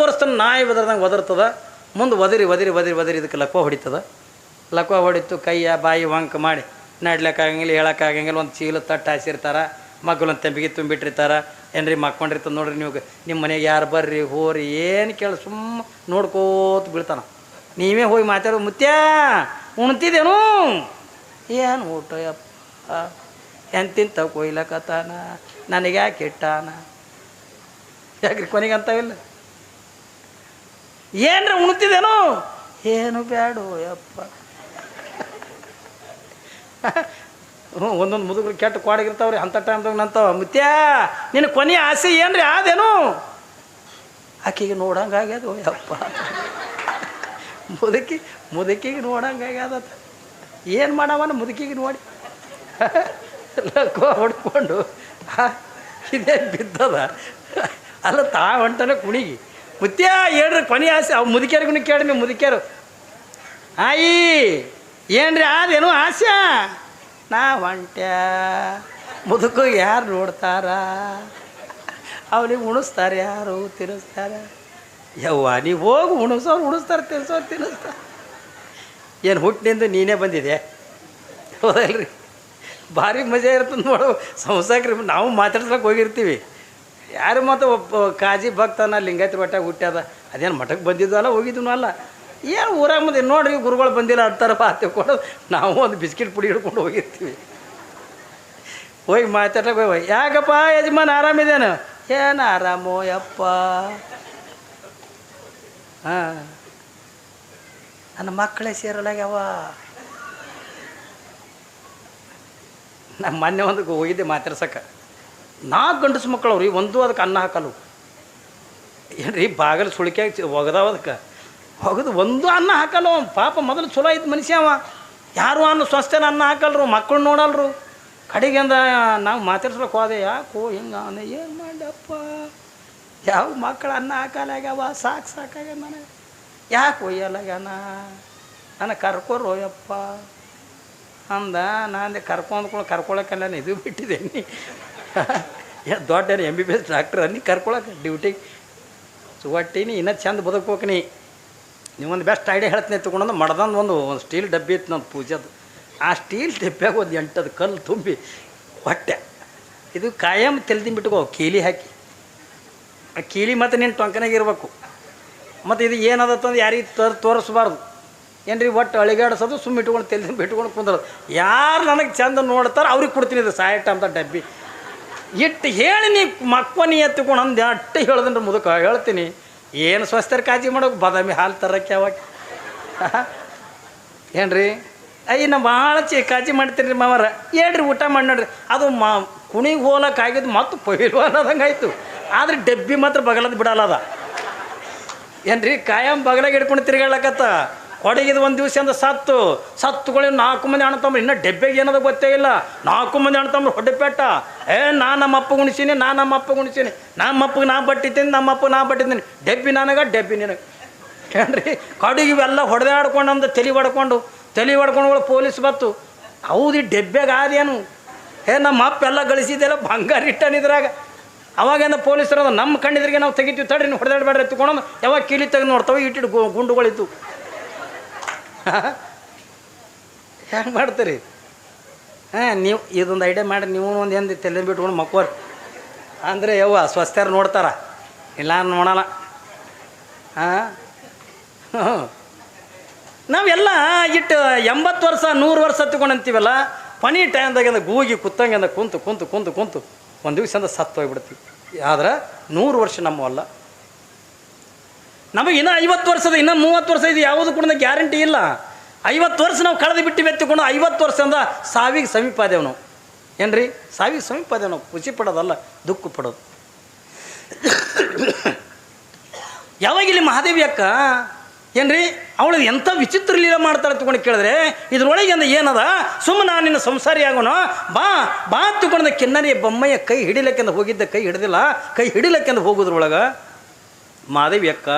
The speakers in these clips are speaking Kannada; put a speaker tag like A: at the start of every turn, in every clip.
A: ತೋರಿಸ್ತಾನೆ ನಾಯಿ ಬದರ್ದಂಗೆ ಒದರ್ತದ. ಮುಂದೆ ಒದರಿ ಒದರಿ ಒದರಿ ಒದರಿ ಇದಕ್ಕೆ ಲಕ್ವ ಹೊಡಿತದ. ಲಕ್ವ ಹೊಡಿತು ಕೈಯ, ಬಾಯಿ ವಂಕ ಮಾಡಿ ನಡ್ಲಕ್ಕಾಗಂಗಿಲ್ಲ, ಹೇಳೋಕ್ಕಾಗಂಗಿಲ್ಲ, ಒಂದು ಚೀಲ ತಟ್ಟ ಹಾಸಿರ್ತಾರ ಮಗ್ಗಲೊಂದು ತೆಂಬಿಗೆ ತುಂಬಿಟ್ಟಿರ್ತಾರ. ಏನ್ರಿ ಮಕ್ಕೊಂಡಿರ್ತದೆ ನೋಡ್ರಿ ನೀವು, ನಿಮ್ಮ ಮನೆಗೆ ಯಾರು ಬರ್ರಿ, ಹೋರಿ, ಏನು ಕೇಳಿ ಸುಮ್ಮ ನೋಡ್ಕೋತ ಬೀಳ್ತಾನ. ನೀವೇ ಹೋಗಿ ಮಾತಾಡೋ ಮುತ್ಯ ಉಣ್ತಿದ್ದೇನು? ಏನು ಊಟ ಯಪ್ಪ, ಎಂತಿಂತ ಕೊಯ್ಲಕತ್ತಾನ ನನಗೆ ಯಾಕೆ ಇಟ್ಟಾನ? ಯಾಕ್ರಿ ಕೊನೆಗೆ ಅಂತಾವಿಲ್ಲ ಏನ್ರ ಉಣ್ತಿದ್ದೇನು? ಏನು ಬ್ಯಾಡು ಯಪ್ಪ. ಹ್ಞೂ, ಒಂದೊಂದು ಮುದುಗರು ಕೆಟ್ಟ ಕ್ವಾಡಿಗಿರ್ತಾವ್ರಿ, ಅಂಥ ಟೈಮ್ದಾಗ ನಂತಾವ. ಮುತ್ಯ, ನಿನ್ನ ಕೊನೆಯ ಆಸೆ ಏನ್ರಿ ಆದೇನು? ಆಕೆಗೆ ನೋಡಂಗಾಗ್ಯದ ಯಪ್ಪ. ಮುದುಕಿ, ಮುದುಕಿಗೆ ನೋಡಂಗಾಗ್ಯದ ಏನು ಮಾಡವನ ಮುದುಕಿಗೆ ನೋಡಿ? ಲಕ್ಕೋ ಹೊಡ್ಕೊಂಡು ಇದೇ ಬಿದ್ದದ. ಅಲ್ಲ, ತಾ ಹೊಂಟನ ಕುಣಿಗಿ. ಮುತ್ಯ ಹೇಳ್ರಿ, ಕೊನೆ ಆಸೆ. ಅವು ಮುದುಕಿಯರಿಗೂ ಕೇಳಿ ನೀವು ಮುದುಕ್ಯಾರು. ಆಯಿ, ಏನ್ರಿ, ಅದೇನು ಆಸೆ? ನಾ ಹೊಂಟ್ಯ ಮುದುಕು ಯಾರು ನೋಡ್ತಾರ? ಅವನಿಗೆ ಉಣಿಸ್ತಾರೆ ಯಾರು? ತಿನ್ನಿಸ್ತಾರೆ? ಯವ್ವ, ನೀವು ಹೋಗಿ ಉಣಿಸೋರು ಉಣಿಸ್ತಾರೆ ತಿನ್ಸೋರು ತಿನ್ನಿಸ್ತಾರೆ. ಏನು ಹುಟ್ಟಿನಿಂದ ನೀನೇ ಬಂದಿದೆ ಹೌದಲ್ರಿ. ಭಾರಿ ಮಜಾ ಇರ್ತದೆ ನೋಡು. ಸಂಸಾಕ್ರಿ, ನಾವು ಮಾತಾಡ್ಸ್ಲಕ್ಕೆ ಹೋಗಿರ್ತೀವಿ. ಯಾರು ಮತ್ತು ಒಬ್ಬ ಕಾಜಿ ಭಕ್ತನ ಲಿಂಗಾಯತ್ರ ಬೆಟ್ಟಾಗ ಹುಟ್ಟ್ಯದ ಅದೇನು ಮಠಕ್ಕೆ ಬಂದಿದ್ದು ಅಲ್ಲ ಹೋಗಿದ್ದು ಅಲ್ಲ ಏನು ಊರಾಗ ಮುಂದೆ ನೋಡ್ರಿ, ಗುರುಗಳು ಬಂದಿಲ್ಲ ಅಂತಾರಪ್ಪ ಅಂತ ಕೊಡೋದು. ನಾವು ಒಂದು ಬಿಸ್ಕಿಟ್ ಪುಡಿ ಹಿಡ್ಕೊಂಡು ಹೋಗಿರ್ತೀವಿ. ಹೋಗಿ ಮಾತಾಡ್ಲಕ್ಕೆ ಹೋಗಿ ಯಾಕಪ್ಪ ಯಜಮಾನ್ ಆರಾಮಿದೇನು ಏನು ಆರಾಮೋ ಯಪ್ಪ. ಹಾಂ. ನನ್ನ ಮಕ್ಕಳೇ ಸೇರಲಾಗ್ಯಾವ. ನಮ್ಮ ಮೊನ್ನೆ ಒಂದು ಹೋಗಿದ್ದೆ ಮಾತಾಡ್ಸಕ್ಕೆ. ನಾಲ್ಕು ಗಂಡಸು ಮಕ್ಕಳು ಅವ್ರಿ ಒಂದು ಅದಕ್ಕೆ ಅನ್ನ ಹಾಕಲು ಏನ್ರಿ, ಬಾಗಲು ಸುಳಿಕೆ ಒಗದಾವ ಅದಕ್ಕೆ. ಒಗದು ಒಂದು ಅನ್ನ ಹಾಕಲ್ಲ. ಪಾಪ ಮೊದಲು ಚಲೋ ಐತೆ ಮನುಷ್ಯ ಅವ. ಯಾರು ಅನ್ನ ಸ್ವಸ್ಥನ ಅನ್ನ ಹಾಕಲ್ರು ಮಕ್ಕಳು ನೋಡಲ್ರು. ಕಡೆಗೆ ಅಂದ, ನಾವು ಮಾತಾಡ್ಸ್ಲಕ್ಕೆ ಹೋದೆ, ಯಾಕೋ ಹಿಂಗೆ ಅವನ ಏನು ಮಾಡಪ್ಪ ಯಾವ ಮಕ್ಕಳು ಅನ್ನ ಹಾಕಲಾಗ್ಯಾವ? ಸಾಕು ಸಾಕಾಗ ನನಗೆ. ಯಾಕೆ ಒಯ್ಯಲಾಗ್ಯಾನ? ನನಗೆ ಕರ್ಕೋರು ಯಪ್ಪ ಅಂದ ನಾನು ಕರ್ಕೊಂಡ್ಕೊಂಡು ಕರ್ಕೊಳಕ್ಕೆಲ್ಲ ಇದು ಬಿಟ್ಟಿದ್ದೇನೆ ದೊಡ್ಡ M B B S doctor ಅನ್ನಿ ಕರ್ಕೊಳಕ್ಕೆ ಡ್ಯೂಟಿಗೆ ಒಟ್ಟಿನಿ ಇನ್ನೂ ಚಂದ ಬದುಕೋಕ್ನಿ ನೀ. ನೀವೊಂದು ಬೆಸ್ಟ್ ಐಡಿಯಾ ಹೇಳ್ತೀನಿ ತೊಗೊಂಡು ಮಡ್ದಂದು ಒಂದು ಒಂದು ಸ್ಟೀಲ್ ಡಬ್ಬಿ ಇತ್ತು ನಂದು ಪೂಜೆದು ಆ ಸ್ಟೀಲ್ ಡಬ್ಬಿಯಾಗ ಒಂದು ಎಂಟದು ಕಲ್ಲು ತುಂಬಿ ಹೊಟ್ಟೆ. ಇದು ಕಾಯಂ ಬಿಟ್ಕೋ, ಕೀಲಿ ಹಾಕಿ. ಆ ಕೀಲಿ ಮತ್ತು ನಿನ್ನ ಟೊಂಕನಾಗ ಇರಬೇಕು. ಮತ್ತು ಇದು ಏನದತ್ತಂದು ಯಾರಿಗೆ ತರ್, ತೋರಿಸ್ಬಾರ್ದು. ಏನ್ರಿ ಒಟ್ಟು ಅಳಿಗಾಡಿಸೋದು ಸುಮ್ಮ ಇಟ್ಕೊಂಡು ತೆಲ್ದಿನ ಬಿಟ್ಕೊಂಡು ಕುಂದ್ರೋದು. ಯಾರು ನನಗೆ ಚಂದ ನೋಡ್ತಾರೆ ಅವ್ರಿಗೆ ಕೊಡ್ತೀನಿ ಇದು ಸಾಯಟ ಅಂತ ಡಬ್ಬಿ. ಇಟ್ಟು ಹೇಳಿ ನೀ ಮಕ್ಕನಿ ಎತ್ತುಕೊಂಡು ಅಟ್ಟು ಹೇಳ್ದನ್ರಿ ಮುದುಕ. ಹೇಳ್ತೀನಿ, ಏನು ಸ್ವಸ್ಥರ ಕಾಜಿ ಮಾಡೋಕೆ ಬಾದಾಮಿ ಹಾಲು ತರಕ್ಕೆ ಯಾವಾಗ? ಏನ್ರಿ? ಅಯ್ಯ ನಾ ಭಾಳ ಚಿ ಕಾಜಿ ಮಾಡ್ತೀನಿ ರೀ ಮಾವರ. ಹೇಳ್ರಿ, ಊಟ ಮಾಡಿ ನೋಡ್ರಿ. ಅದು ಮಾ, ಕುಣಿಗೆ ಹೋಲಕ್ಕೆ ಆಗಿದ್ದು ಮತ್ತು ಪೈಲು ಅನ್ನೋದಂಗೆ ಆಯಿತು. ಆದ್ರೆ ಡಬ್ಬಿ ಮಾತ್ರ ಬಗಲದ ಬಿಡಲ್ಲ ಅದ. ಏನ್ರಿ, ಕಾಯಂ ಬಗಲಾಗ ಹಿಡ್ಕೊಂಡು ತಿರ್ಗಾಡ್ಲಕತ್ತ? ಕೊಡಗಿದ ಒಂದು ದಿವಸ ಅಂದ ಸತ್ತು. ಸತ್ತುಗಳು ನಾಲ್ಕು ಮಂದಿ ಅಣ್ಣ ಇನ್ನೂ ಡೆಬ್ಬೆಗೆ ಏನದ ಗೊತ್ತೇ ಇಲ್ಲ. ನಾಲ್ಕು ಮಂದಿ ಅಣ್ಣ ಹೊಡೆಪೆಟ್ಟ. ಏ, ನಾ ನಮ್ಮ ಅಪ್ಪ ಗುಣಿಸೀನಿ, ನಾ ನಮ್ಮ ಅಪ್ಪ ಗುಣಿಸೀನಿ. ನಮ್ಮ ಅಪ್ಪಗೆ ನಾ ಬಟ್ಟಿದ್ದೀನಿ ನಮ್ಮ ಅಪ್ಪ ನಾ ಬಟ್ಟಿದ್ದೀನಿ ಡೆಬ್ಬಿ ನನಗೆ, ಡೆಬ್ಬಿ ನಿನಗೆ. ಏನ್ರಿ? ಕಡೆಗೆ ಇವೆಲ್ಲ ಹೊಡೆದಾಡ್ಕೊಂಡು ಅಂದ ತಲೆ ಹೊಡ್ಕೊಂಡು ತಲೆ ಹೊಡ್ಕೊಂಡು ಪೊಲೀಸ್ ಬತ್ತು. ಹೌದು, ಈ ಡೆಬ್ಬೆಗ ಆದೇನು ಏ, ನಮ್ಮ ಅಪ್ಪ ಎಲ್ಲ ಗಳಿಸಿದ್ದೆಲ್ಲ ಬಂಗಾರ ಇಟ್ಟನಿದ್ರಾಗ ಅವಾಗೇನ ಪೊಲೀಸರು ನಮ್ಮ ಕಣ್ಣಿದ್ರಿಗೆ ನಾವು ತೆಗಿತೀವಿ, ತಡ್ರಿ ಹೊಡೆದಾಡ್ಬೇಡ್ರಿ, ಎತ್ಕೊಂಡು ಯಾವಾಗ ಕೀಲಿ ತೆಗೆದು ನೋಡ್ತಾವೆ ಇಟ್ಟಿಟ್ಟು ಗುಂಡುಗಳಿತ್ತು ಹೆಂಗೆ ಮಾಡ್ತೀರಿ? ಹಾಂ, ನೀವು ಇದೊಂದು ಐಡಿಯಾ ಮಾಡಿ ನೀವು ಒಂದು ಎಂದು ತಲೆ ಬಿಟ್ಕೊಂಡು ಮಕ್ಕೋರಿ. ಅಂದರೆ ಯವ್ವ ಸ್ವಸ್ಥರು ನೋಡ್ತಾರ. ಇಲ್ಲ ನೋಡಲ್ಲ. ಹಾಂ? ಹ್ಞೂ ನಾವೆಲ್ಲ ಇಟ್ಟು ಎಂಬತ್ತು ವರ್ಷ, ನೂರು ವರ್ಷ ಹತ್ಕೊಂಡು ಅಂತೀವಲ್ಲ ಕೊನೆ ಟೈಮ್ದಾಗಿಂದ ಗೂಗಿ ಕುತ್ತಂಗಿಂದ ಕುಂತು ಕುಂತು ಕುಂತು ಕುಂತು, ಒಂದು ದಿವಸದಿಂದ ಸತ್ತು ಹೋಗ್ಬಿಡ್ತೀವಿ ಆದ್ರೆ ನೂರು ವರ್ಷ ನಮ್ಮವಲ್ಲ. ನಮಗೆ ಇನ್ನೂ ಐವತ್ತು ವರ್ಷದ, ಇನ್ನೂ ಮೂವತ್ತು ವರ್ಷ ಇದು, ಯಾವುದು ಕೂಡ ಗ್ಯಾರಂಟಿ ಇಲ್ಲ. ಐವತ್ತು ವರ್ಷ ನಾವು ಕಳೆದು ಬಿಟ್ಟು ಎತ್ತಿಕೊಂಡು ಐವತ್ತು ವರ್ಷದಿಂದ ಸಾವಿಗೆ ಸಮೀಪ ಅದೇವು ನಾವು ಏನ್ರಿ? ಸಾವಿಗೆ ಸಮೀಪ ಅದೇವು ನಾವು ಖುಷಿ ಪಡೋದಲ್ಲ, ದುಃಖ ಪಡೋದು. ಯಾವಾಗ ಇಲ್ಲಿ ಮಹಾದೇವಿ ಅಕ್ಕ? ಏನ್ರಿ? ಅವಳು ಎಂಥ ವಿಚಿತ್ರ ಲೀಲ ಮಾಡ್ತಾಳೆ ತಗೊಂಡು ಕೇಳಿದ್ರೆ, ಇದ್ರೊಳಗೆ ಅಂದ ಏನದ? ಸುಮ್ಮನೆ ನಾನು ನಿನ್ನ ಸಂಸಾರಿ ಆಗೋಣ ಬಾ ಬಾ ತಗೊಂಡ ಕಿನ್ನರಿಯ ಬೊಮ್ಮಯ್ಯ ಕೈ ಹಿಡಿಲಕ್ಕೆಂದು ಹೋಗಿದ್ದ, ಕೈ ಹಿಡಿದಿಲ್ಲ, ಕೈ ಹಿಡಿಲಕ್ಕೆಂದು ಹೋಗೋದ್ರೊಳಗೆ. ಮಾದೇವಿ ಅಕ್ಕ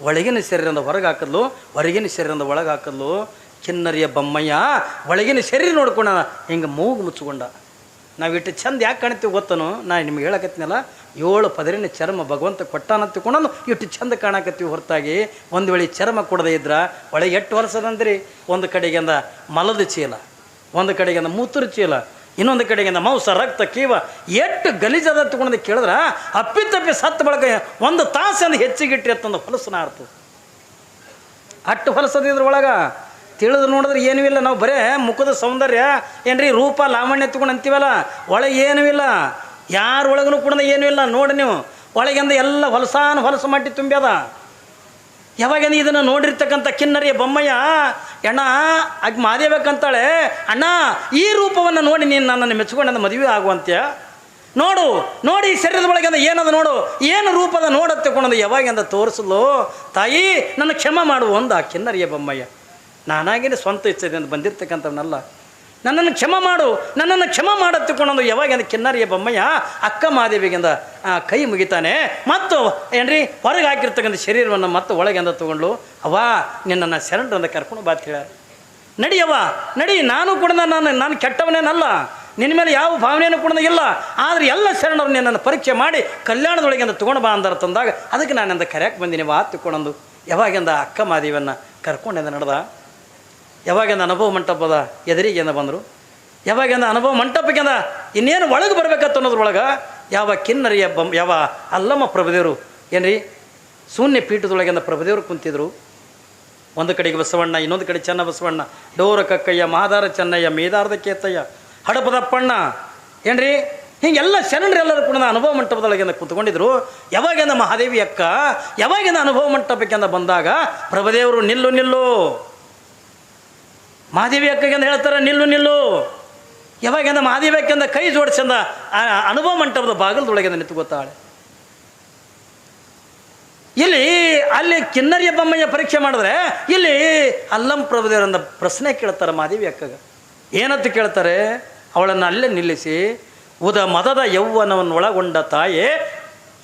A: ಒಳಗಿನ ಶರೀರದ ಹೊರಗೆ ಹಾಕದ್ಲು, ಹೊರಗಿನ ಶರೀರದ ಒಳಗೆ ಹಾಕದ್ಲು ಚಿನ್ನರಿಯ ಬೊಮ್ಮಯ್ಯ, ಒಳಗಿನ ಶರೀರ ನೋಡ್ಕೊಂಡ ಹಿಂಗೆ ಮೂಗು ಮುಚ್ಚಿಕೊಂಡ. ನಾವು ಇಟ್ಟು ಚಂದ ಯಾಕೆ ಕಾಣ್ತೀವಿ ಗೊತ್ತನು? ನಾ ನಿಮ್ಗೆ ಹೇಳಕತ್ತೀನಲ್ಲ, ಏಳು ಪದರಿನ ಚರ್ಮ ಭಗವಂತ ಕೊಟ್ಟಾನ ತಿಳ್ಕೊಂಡು ಇಷ್ಟು ಚಂದ ಕಾಣಕತ್ತೀವಿ ಹೊರತಾಗಿ. ಒಂದು ವೇಳೆ ಚರ್ಮ ಕೊಡದೇ ಇದ್ರ, ಒಳಗೆ ಎಷ್ಟು ವರ್ಷದಂದ್ರಿ ಒಂದು ಕಡೆಗಿಂದ ಮಲದ ಚೀಲ, ಒಂದು ಕಡೆಗಿಂದ ಮೂತ್ರ ಚೀಲ ಇನ್ನೊಂದು ಕಡೆಗಿಂದ ಮಾಂಸ, ರಕ್ತ, ಕೀವ ಎಷ್ಟು ಗಲೀಜದ ತಗೊಂಡು ಕೇಳಿದ್ರೆ ಅಪ್ಪಿತಪ್ಪಿ ಸತ್ತು ಬಳಕ ಒಂದು ತಾಸಂದು ಹೆಚ್ಚಿಗಿಟ್ರಿ ಅಂತಂದು ಹೊಲಸನ ಆರ್ತು ಅಟ್ಟು ಹೊಲಸದ ಇದ್ರೊಳಗೆ ತಿಳಿದು ನೋಡಿದ್ರೆ ಏನೂ ಇಲ್ಲ. ನಾವು ಬರೇ ಮುಖದ ಸೌಂದರ್ಯ, ಏನ್ರಿ, ರೂಪ, ಲಾವಣ್ಯ ತಗೊಂಡು ಅಂತೀವಲ್ಲ? ಒಳಗೆ ಏನೂ ಇಲ್ಲ. ಯಾರ ಒಳಗೂ ಕೂಡ ಏನೂ ಇಲ್ಲ. ನೋಡಿ ನೀವು. ಒಳಗಿಂದ ಎಲ್ಲ ಹೊಲಸಾನು ಹೊಲಸು ಮಟ್ಟಿ ತುಂಬ್ಯದ. ಯಾವಾಗ ಇದನ್ನು ನೋಡಿರ್ತಕ್ಕಂಥ ಕಿನ್ನರಿಯ ಬೊಮ್ಮಯ್ಯ? ಅಣ್ಣ, ಆಗ ಮಾದೇಬೇಕಂತಾಳೆ ಅಣ್ಣ, ಈ ರೂಪವನ್ನು ನೋಡಿ ನೀನು ನನ್ನನ್ನು ನನ್ನ ಮದುವೆ ಆಗುವಂತ್ಯ? ನೋಡು, ನೋಡಿ ಶರೀರದ ಒಳಗೆ ಏನದ ನೋಡು? ಏನು ರೂಪದ ನೋಡತ್ತೆ ಯಾವಾಗ ಯಾವಾಗಿಂದ ತೋರಿಸಲು? ತಾಯಿ, ನನ್ನ ಕ್ಷಮ ಮಾಡು ಒಂದು ಆ ಕಿನ್ನರಿಯ ಬೊಮ್ಮಯ್ಯ. ನಾನಾಗಿನೇ ಸ್ವಂತ ಇಚ್ಛೆದಿಂದ ಬಂದಿರ್ತಕ್ಕಂಥವನಲ್ಲ. ನನ್ನನ್ನು ಕ್ಷಮ ಮಾಡು, ನನ್ನನ್ನು ಕ್ಷಮ ಮಾಡತ್ತಿಕೊಂಡು ಯಾವಾಗ ಕಿನ್ನರಿಯ ಬೊಮ್ಮಯ್ಯ ಅಕ್ಕ ಮಾದೇವಿಗಿಂದ ಕೈ ಮುಗಿತಾನೆ. ಮತ್ತು ಏನ್ರಿ, ಹೊರಗೆ ಹಾಕಿರ್ತಕ್ಕಂಥ ಶರೀರವನ್ನು ಮತ್ತೆ ಒಳಗೆಂದ ತಗೊಂಡು ಅವ್ವ, ನಿನ್ನನ್ನು ಶರಣರಿಂದ ಕರ್ಕೊಂಡು ಬಾ ಅಂತ ಹೇಳ್ಯಾರ. ನಡಿಯವ್ವ ನಡಿ, ನಾನು ಕೂಡ ನಾನು ನಾನು ಕೆಟ್ಟವನೇನಲ್ಲ. ನಿನ್ನ ಮೇಲೆ ಯಾವ ಭಾವನೆಯನ್ನು ಕೂಡ ಇಲ್ಲ. ಆದರೆ ಎಲ್ಲ ಶರಣರು ನಿನ್ನನ್ನು ಪರೀಕ್ಷೆ ಮಾಡಿ ಕಲ್ಯಾಣದೊಳಗಿಂದ ತೊಗೊಂಡು ಬಾ ಅಂದಾರ ತಂದಾಗ, ಅದಕ್ಕೆ ನಾನಿಂದ ಕರೆಯಕ್ಕೆ ಬಂದೀನಿ, ವಾ ತಿಳ್ಕೊಂಡು ಯಾವಾಗಿಂದ ಅಕ್ಕ ಮಾದೇವಿಯನ್ನು ಕರ್ಕೊಂಡಿಂದ ನಡೆದ? ಯಾವಾಗಿಂದ ಅನುಭವ ಮಂಟಪದ ಎದುರಿಗೆಂದ ಬಂದರು. ಯಾವಾಗಿಂದ ಅನುಭವ ಮಂಟಪಕ್ಕಿಂದ ಇನ್ನೇನು ಒಳಗೆ ಬರಬೇಕತ್ತ ಅನ್ನೋದ್ರೊಳಗೆ ಯಾವ ಕಿನ್ನರಿಯ ಬಂ, ಯಾವ ಅಲ್ಲಮ್ಮ ಪ್ರಭುದೇವರು ಏನ್ರಿ? ಶೂನ್ಯ ಪೀಠದೊಳಗಿಂದ ಪ್ರಭುದೇವರು ಕುಂತಿದ್ರು. ಒಂದು ಕಡೆಗೆ ಬಸವಣ್ಣ, ಇನ್ನೊಂದು ಕಡೆ ಚೆನ್ನ ಬಸವಣ್ಣ. ಡೋರ ಕಕ್ಕಯ್ಯ, ಮಹಾದಾರ ಚೆನ್ನಯ್ಯ, ಮೇದಾರದ ಕೇತಯ್ಯ ಹಡಪದಪ್ಪಣ್ಣ ಏನ್ರಿ? ಹಿಂಗೆಲ್ಲ ಶರಣರೆಲ್ಲರೂ ಕೂಡ ಅನುಭವ ಮಂಟಪದೊಳಗಿಂದ ಕೂತ್ಕೊಂಡಿದ್ರು. ಯಾವಾಗಿಂದ ಮಹಾದೇವಿ ಅಕ್ಕ? ಯಾವಾಗಿಂದ ಅನುಭವ ಮಂಟಪಕ್ಕಿಂದ ಬಂದಾಗ ಪ್ರಭುದೇವರು ನಿಲ್ಲು ನಿಲ್ಲು. ಅಕ್ಕಗೆ ಅಂತ ಹೇಳ್ತಾರೆ, ನಿಲ್ಲು ನಿಲ್ಲು. ಯಾವಾಗಿಂದ ಮಹಾದೇವಿ ಅಕ್ಕಂದ ಕೈ ಜೋಡಿಸಂದ ಆ ಅನುಭವ ಮಂಟಪದ ಬಾಗಿಲದೊಳಗೆ ನಿಂತು ಗೊತ್ತಾಳೆ. ಇಲ್ಲಿ ಅಲ್ಲಿ ಕಿನ್ನರಿಯ ಬೊಮ್ಮಯ್ಯ ಪರೀಕ್ಷೆ ಮಾಡಿದ್ರೆ ಇಲ್ಲಿ ಅಲ್ಲಂ ಪ್ರಭುದೇವರಂದ ಪ್ರಶ್ನೆ ಕೇಳ್ತಾರೆ ಮಾದೇವಿ ಅಕ್ಕಗ. ಏನಂತ ಕೇಳ್ತಾರೆ? ಅವಳನ್ನು ಅಲ್ಲೇ ನಿಲ್ಲಿಸಿ, ಉದ ಮದದ ಯೌವನವನ್ನು ಒಳಗೊಂಡ ತಾಯೇ,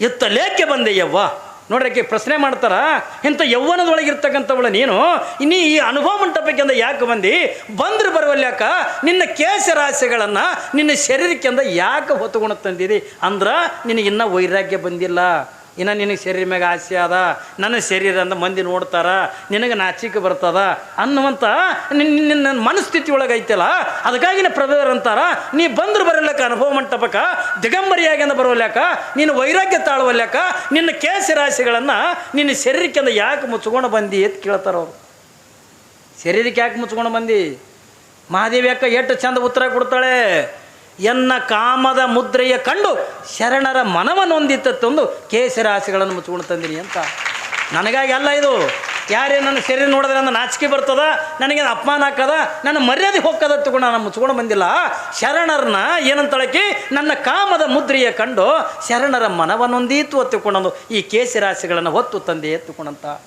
A: ಇತ್ತ ಲೇಖೆ ಬಂದೆ ಯವ್ವ. ನೋಡ್ರಿ ಪ್ರಶ್ನೆ ಮಾಡ್ತಾರ? ಇಂಥ ಯೌವನದೊಳಗಿರ್ತಕ್ಕಂಥವಳ ನೀನು? ಇನ್ನೀ ಈ ಅನುಭವ ಮಂಟಪಕ್ಕೆಂದ ಯಾಕೆ ಬಂದು? ಬಂದ್ರೆ ಬರುವಲ್ಯಾಕ ನಿನ್ನ ಕೇಶ ರಾಶಿಗಳನ್ನ ನಿನ್ನ ಶರೀರಕ್ಕೆಂದ ಯಾಕೆ ಹೊತ್ತುಕೊಂಡು ತಂದಿದಿ? ಅಂದ್ರೆ ನಿನಗಿನ್ನ ವೈರಾಗ್ಯ ಬಂದಿಲ್ಲ. ಇನ್ನು ನಿನಗೆ ಶರೀರ ಮ್ಯಾಗ ಆಸೆ ಅದ, ನನ್ನ ಶರೀರ ಅಂದ ಮಂದಿ ನೋಡ್ತಾರ, ನಿನಗೆ ನಾಚಿಕೆ ಬರ್ತದ ಅನ್ನುವಂಥ ನಿನ್ನ ಮನಸ್ಥಿತಿ ಒಳಗೆ ಐತಲ್ಲ ಅದಕ್ಕಾಗಿನ ಪ್ರಭೇರ್ ಅಂತಾರ, ನೀ ಬಂದ್ರೆ ಬರಲಕ್ಕ ಅನುಭವ ಮಂಟಪಕ್ಕ ದಿಗಂಬರಿಯಾಗಿಂದ ಬರೋಲ್ಯಾಕ ನೀನು ವೈರಾಗ್ಯ ತಾಳುವಲ್ಯಾಕ ನಿನ್ನ ಕೇಸ ರಾಶಿಗಳನ್ನು ನಿನ್ನ ಶರೀರಕ್ಕಿಂದ ಯಾಕೆ ಮುಚ್ಕೊಂಡು ಬಂದಿ ಅಂತ ಕೇಳ್ತಾರ ಅವರು. ಶರೀರಕ್ಕೆ ಯಾಕೆ ಮುಚ್ಕೊಂಡು ಬಂದಿ? ಮಹಾದೇವಿ ಅಕ್ಕ ಎಷ್ಟು ಚಂದ ಉತ್ತರ ಕೊಡ್ತಾಳೆ? ಎನ್ನ ಕಾಮದ ಮುದ್ರೆಯ ಕಂಡು ಶರಣರ ಮನವನ್ನು ಹೊಂದಿತ್ತಂದು ಕೇಸರಾಶಿಗಳನ್ನು ಮುಚ್ಕೊಂಡು ತಂದಿನಿ ಅಂತ. ನನಗಾಗಿ ಅಲ್ಲ ಇದು. ಯಾರೇ ನನ್ನ ಶರೀರ ನೋಡಿದ್ರೆ ನನ್ನ ನಾಚಿಕೆ ಬರ್ತದ, ನನಗೆ ಅಪಮಾನ ಹಾಕದ ನನ್ನ ಮರ್ಯಾದೆ ಹೋಗ್ಕದ ತಗೊಂಡು ನಾನು ಮುಚ್ಕೊಂಡು ಬಂದಿಲ್ಲ. ಶರಣರನ್ನ ಏನಂತಳಕಿ ನನ್ನ ಕಾಮದ ಮುದ್ರೆಯ ಕಂಡು ಶರಣರ ಮನವನ್ನೊಂದೀತು ಹೊತ್ತುಕೊಂಡು ಈ ಕೇಸರಾಶಿಗಳನ್ನು ಹೊತ್ತು ತಂದೆ ಎತ್ತುಕೊಂಡಂತ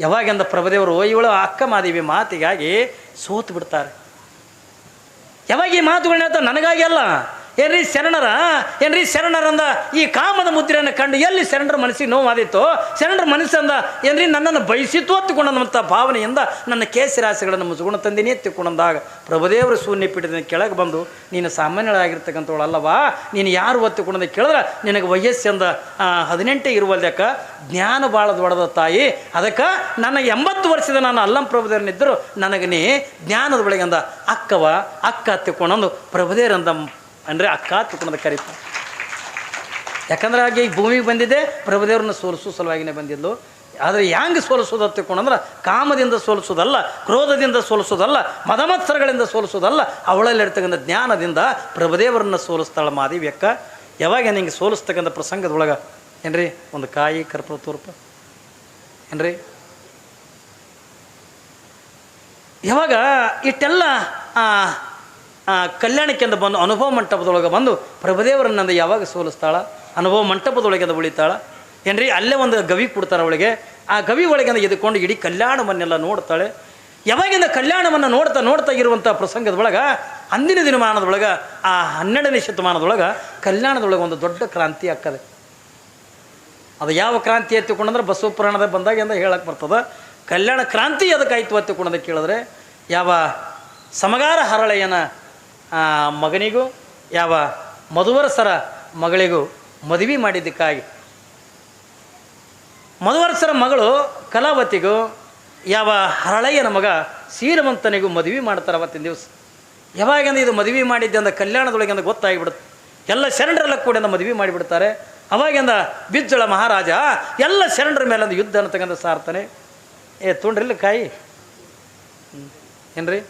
A: ಯಾವಾಗೆಂದ ಪ್ರಭದೇವರು ಇವಳು ಅಕ್ಕ ಮಾದೇವಿ ಮಾತಿಗಾಗಿ ಸೋತು ಬಿಡ್ತಾರೆ. ಯಾವಾಗ ಈ ಮಾತುಗಳನ್ನ ನನಗಾಗಿ ಅಲ್ಲ. ಏನ್ರಿ ಶರಣರ? ಏನ್ರಿ ಶರಣರಂದ ಈ ಕಾಮದ ಮುದ್ರೆಯನ್ನು ಕಂಡು ಎಲ್ಲಿ ಶರಣರ ಮನಸ್ಸಿಗೆ ನೋವಾದಿತ್ತು ಶರಣರ ಮನಸ್ಸಂದ ಏನ್ರಿ ನನ್ನನ್ನು ಬಯಸಿತು ಹತ್ತುಕೊಂಡಂಥ ಭಾವನೆಯಿಂದ ನನ್ನ ಕೇಸರಾಸೆಗಳನ್ನು ಮುಸುಗುಣ ತಂದಿನಿ ಎತ್ತಿಕೊಂಡಂದಾಗ ಪ್ರಭುದೇವರು ಶೂನ್ಯ ಪೀಠದ ಕೆಳಗೆ ಬಂದು, ನೀನು ಸಾಮಾನ್ಯಳಾಗಿರ್ತಕ್ಕಂಥವಳು ಅಲ್ಲವಾ? ನೀನು ಯಾರು ಹೊತ್ತುಕೊಂಡಂತ ಕೇಳಿದ್ರೆ? ನಿನಗೆ ವಯಸ್ಸಂದ ಹದಿನೆಂಟೇ ಇರುವಲ್ದಕ್ಕ ಜ್ಞಾನ ಭಾಳ ದೊಡ್ಡದ ತಾಯಿ. ಅದಕ್ಕೆ ನನ್ನ ಎಂಬತ್ತು ವರ್ಷದ ನಾನು ಅಲ್ಲಂ ಪ್ರಭುದೇವರನ್ನಿದ್ದರು ನನಗೆ ನೀ ಜ್ಞಾನದ ಒಳಗಿಂದ ಅಕ್ಕವ, ಅಕ್ಕ ಹತ್ತಿಕೊಂಡಂದು ಪ್ರಭುದೇವರಂದ ಅಂದರೆ ಅಕ್ಕ ತುಕುಣದ ಕರೀತಾರೆ ಯಾಕಂದ್ರೆ ಹಾಗೆ ಈ ಭೂಮಿಗೆ ಬಂದಿದೆ ಪ್ರಭುದೇವ್ರನ್ನ ಸೋಲಿಸೋ ಸಲುವಾಗಿನೇ ಬಂದಿದ್ದು ಆದರೆ ಹ್ಯಾಂಗೆ ಸೋಲಿಸೋದು ಅಂದ್ರೆ ಕಾಮದಿಂದ ಸೋಲಿಸೋದಲ್ಲ ಕ್ರೋಧದಿಂದ ಸೋಲಿಸೋದಲ್ಲ ಮದಮತ್ಸರಗಳಿಂದ ಸೋಲಿಸೋದಲ್ಲ ಅವಳಲ್ಲಿರ್ತಕ್ಕಂಥ ಜ್ಞಾನದಿಂದ ಪ್ರಭುದೇವರನ್ನ ಸೋಲಿಸ್ತಾಳೆ ಮಾದೇವಿ ಅಕ್ಕ. ಯಾವಾಗ ನಿಂಗೆ ಸೋಲಿಸ್ತಕ್ಕಂಥ ಪ್ರಸಂಗದೊಳಗೆ ಏನ್ರಿ? ಒಂದು ಕಾಯಿ ಕರ್ಪೂರ ತೋರ್ಪ. ಏನ್ರಿ? ಯಾವಾಗ ಆ, ಕಲ್ಯಾಣಕ್ಕೆಂದು ಬಂದು ಅನುಭವ ಮಂಟಪದೊಳಗೆ ಬಂದು ಪ್ರಭುದೇವರನ್ನಂದು ಯಾವಾಗ ಸೋಲಿಸ್ತಾಳ? ಅನುಭವ ಮಂಟಪದೊಳಗಿಂದ ಉಳಿತಾಳ? ಏನ್ರಿ, ಅಲ್ಲೇ ಒಂದು ಗವಿ ಕೊಡ್ತಾರೆ ಅವಳಿಗೆ. ಆ ಗವಿ ಒಳಗಿಂದ ಎದ್ಕೊಂಡು ಇಡೀ ಕಲ್ಯಾಣವನ್ನೆಲ್ಲ ನೋಡ್ತಾಳೆ. ಯಾವಾಗಿಂದ ಕಲ್ಯಾಣವನ್ನು ನೋಡ್ತಾ ನೋಡ್ತಾ ಇರುವಂಥ ಪ್ರಸಂಗದೊಳಗೆ ಅಂದಿನ ದಿನಮಾನದೊಳಗೆ, ಆ ಹನ್ನೆರಡನೇ ಶತಮಾನದೊಳಗೆ ಕಲ್ಯಾಣದೊಳಗೆ ಒಂದು ದೊಡ್ಡ ಕ್ರಾಂತಿ ಆಗ್ತದೆ. ಅದು ಯಾವ ಕ್ರಾಂತಿ ಎತ್ತಿಕೊಂಡಂದ್ರೆ ಬಸವ ಪುರಾಣದ ಬಂದಾಗ ಎಂದ ಹೇಳಕ್ಕೆ ಬರ್ತದೆ? ಕಲ್ಯಾಣ ಕ್ರಾಂತಿ ಅದಕ್ಕಾಯ್ತು ಎತ್ತಿಕೊಂಡದ ಕೇಳಿದ್ರೆ, ಯಾವ ಸಮಗಾರ ಹರಳೆಯನ ಮಗನಿಗೂ, ಯಾವ ಮಧುವರಸರ ಮಗಳಿಗೂ ಮದುವೆ ಮಾಡಿದ್ದಕ್ಕಾಗಿ. ಮಧುವರ್ಸರ ಮಗಳು ಕಲಾವತಿಗೂ, ಯಾವ ಹರಳಯ್ಯನ ಮಗ ಸೀರವಂತನಿಗೂ ಮದುವೆ ಮಾಡ್ತಾರೆ ಅವತ್ತಿನ ದಿವಸ. ಯಾವಾಗಂದ್ರೆ ಇದು ಮದುವೆ ಮಾಡಿದ್ದೆ ಕಲ್ಯಾಣದೊಳಗೆ ಅಂದ ಗೊತ್ತಾಗಿಬಿಡುತ್ತೆ. ಎಲ್ಲ ಶರಣರೆಲ್ಲ ಕೂಡ ಮದುವೆ ಮಾಡಿಬಿಡ್ತಾರೆ. ಅವಾಗಿಂದ ಬಿಜ್ಜಳ ಮಹಾರಾಜ, ಎಲ್ಲ ಶರಣರ ಮೇಲೆ ಒಂದು ಯುದ್ಧ ಅಂತಕ್ಕಂಥ ಸಾರ್ತಾನೆ ಏ ತುಂಡ್ರಿಲ್ಲ ಕಾಯಿ. ಏನ್ರಿ?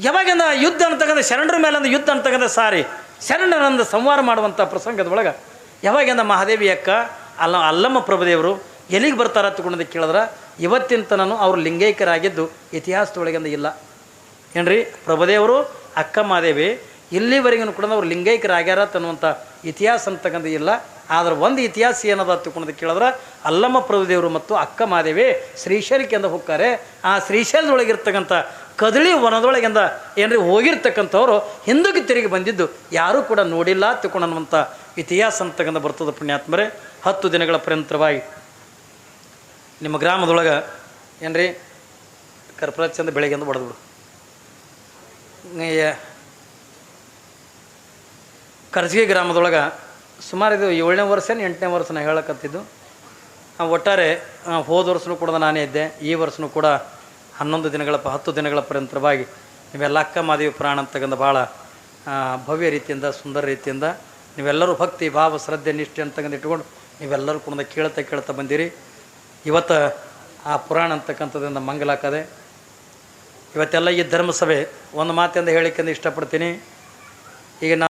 A: ಯಾವಾಗಿಂದ ಯುದ್ಧ ಅಂತಕ್ಕಂಥ ಶರಣರ ಮೇಲೆ ಒಂದು ಯುದ್ಧ ಅಂತಕ್ಕಂಥ ಸಾರಿ ಶರಣರಂದು ಸಂವಾರ ಮಾಡುವಂಥ ಪ್ರಸಂಗದೊಳಗೆ ಯಾವಾಗಿಂದ ಮಹಾದೇವಿ ಅಕ್ಕ, ಅಲ್ಲ, ಅಲ್ಲಮ್ಮ ಪ್ರಭುದೇವರು ಎಲ್ಲಿಗೆ ಬರ್ತಾರ ತಗೊಂಡು ಕೇಳಿದ್ರೆ ಇವತ್ತಿನ ತನನು ಅವರು ಲಿಂಗೈಕ್ಯರಾಗಿದ್ದು ಇತಿಹಾಸದೊಳಗಿಂದ ಇಲ್ಲ. ಏನ್ರಿ? ಪ್ರಭುದೇವರು, ಅಕ್ಕ ಮಹಾದೇವಿ ಇಲ್ಲಿವರೆಗೂ ಕೂಡ ಅವ್ರು ಲಿಂಗೈಕ್ಯರಾಗ್ಯಾರ ತನ್ನುವಂಥ ಇತಿಹಾಸ ಅಂತಕ್ಕಂಥ ಇಲ್ಲ. ಆದ್ರೆ ಒಂದು ಇತಿಹಾಸ ಏನದ ತಿಳ್ಕೊಂಡು ಕೇಳಿದ್ರೆ, ಅಲ್ಲಮ್ಮ ಪ್ರಭುದೇವರು ಮತ್ತು ಅಕ್ಕ ಮಾದೇವಿ ಅಂತ ಹೋಗ್ತಾರೆ. ಆ ಶ್ರೀಶೈಲದೊಳಗಿರ್ತಕ್ಕಂಥ ಕದಳಿ ವನದೊಳಗಿಂದ ಏನ್ರಿ ಹೋಗಿರ್ತಕ್ಕಂಥವ್ರು ಹಿಂದಕ್ಕೆ ತಿರುಗಿ ಬಂದಿದ್ದು ಯಾರೂ ಕೂಡ ನೋಡಿಲ್ಲ ತಿಳ್ಕೊಂಡನ್ನುವಂಥ ಇತಿಹಾಸ ಅಂತಕ್ಕಂಥ ಬರ್ತದೆ ಪುಣ್ಯಾತ್ಮರೇ. ಹತ್ತು ದಿನಗಳ ಪರ್ಯಂತರವಾಗಿ ನಿಮ್ಮ ಗ್ರಾಮದೊಳಗೆ ಏನ್ರಿ ಕರ್ಪೂರ ಚಂದ ಬೆಳಗ್ಗೆಂದು ಬಡದ್ಬಿಡು ಬಿಡು ಕರ್ಜಿಗೆ ಗ್ರಾಮದೊಳಗೆ ಸುಮಾರು ಇದು ಏಳನೇ ವರ್ಷ ಎಂಟನೇ ವರ್ಷನ ಹೇಳಕತ್ತಿದ್ದು. ಒಟ್ಟಾರೆ ಹೋದ ವರ್ಷನೂ ಕೂಡ ನಾನೇ ಇದ್ದೆ, ಈ ವರ್ಷನೂ ಕೂಡ ಹನ್ನೊಂದು ದಿನಗಳ ಹತ್ತು ದಿನಗಳ ಪರ್ಯಂತರವಾಗಿ ನೀವೆಲ್ಲ ಅಕ್ಕ ಮಾದೇವಿ ಪುರಾಣ ಅಂತಕ್ಕಂಥ ಭಾಳ ಭವ್ಯ ರೀತಿಯಿಂದ, ಸುಂದರ ರೀತಿಯಿಂದ ನೀವೆಲ್ಲರೂ ಭಕ್ತಿ, ಭಾವ, ಶ್ರದ್ಧೆ, ನಿಷ್ಠೆ ಅಂತಕ್ಕಂಥ ಇಟ್ಕೊಂಡು ನೀವೆಲ್ಲರೂ ಕೂಡ ಕೇಳ್ತಾ ಕೇಳ್ತಾ ಬಂದಿರಿ. ಇವತ್ತು ಆ ಪುರಾಣ ಅಂತಕ್ಕಂಥದ್ರಿಂದ ಮಂಗಲಾಕದೆ ಇವತ್ತೆಲ್ಲ ಈ ಧರ್ಮಸಭೆ, ಒಂದು ಮಾತಿಂದ ಹೇಳಿಕೆಂದು ಇಷ್ಟಪಡ್ತೀನಿ. ಈಗ